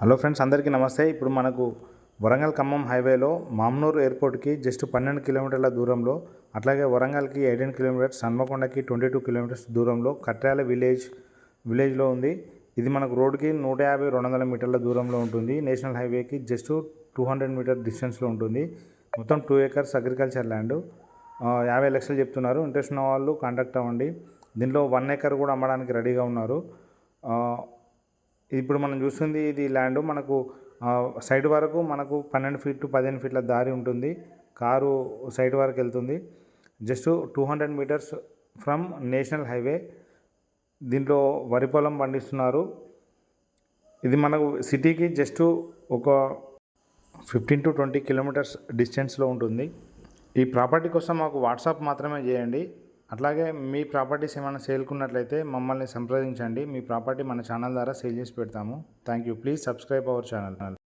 Hello friends అందరికీ నమస్తే. ఇప్పుడు మనకు వరంగల్ ఖమ్మం హైవేలో మామ్నూరు ఎయిర్పోర్ట్కి జస్ట్ పన్నెండు కిలోమీటర్ల దూరంలో అట్లాగే వరంగల్కి ఎయిటీన్ కిలోమీటర్స్ హన్మకొండకి ట్వంటీ టూ కిలోమీటర్స్ దూరంలో కట్రాల విలేజ్ విలేజ్లో ఉంది. ఇది మనకు రోడ్డుకి నూట యాభై రెండు వందల మీటర్ల దూరంలో ఉంటుంది. నేషనల్ హైవేకి జస్ట్ టూ హండ్రెడ్ మీటర్ డిస్టెన్స్లో ఉంటుంది. మొత్తం టూ ఏకర్స్ అగ్రికల్చర్ ల్యాండ్. యాభై లక్షలు చెప్తున్నారు. ఇంట్రెస్ట్ ఉన్న వాళ్ళు కాంటాక్ట్ అవ్వండి. దీనిలో వన్ ఏకర్ కూడా అమ్మడానికి రెడీగా ఉన్నారు. ఇప్పుడు మనం చూస్తుంది ఇది ల్యాండ్ మనకు సైడ్ వరకు మనకు పన్నెండు ఫీట్ పదిహేను ఫీట్ల దారి ఉంటుంది. కారు సైడ్ వరకు వెళ్తుంది. Just two hundred metres from national highway దీంట్లో వరి పొలం పండిస్తున్నారు. ఇది మనకు సిటీకి జస్ట్ ఒక ఫిఫ్టీన్ టు ట్వంటీ కిలోమీటర్స్ డిస్టెన్స్లో ఉంటుంది. ఈ ప్రాపర్టీ కోసం మాకు వాట్సాప్ మాత్రమే చేయండి. అట్లాగే మీ ప్రాపర్టీస్ ఏమైనా సేల్కున్నట్లయితే మమ్మల్ని సంప్రదించండి. మీ ప్రాపర్టీ మన ఛానల్ ద్వారా సేల్ చేసి పెడతాము. Thank you please subscribe our channel.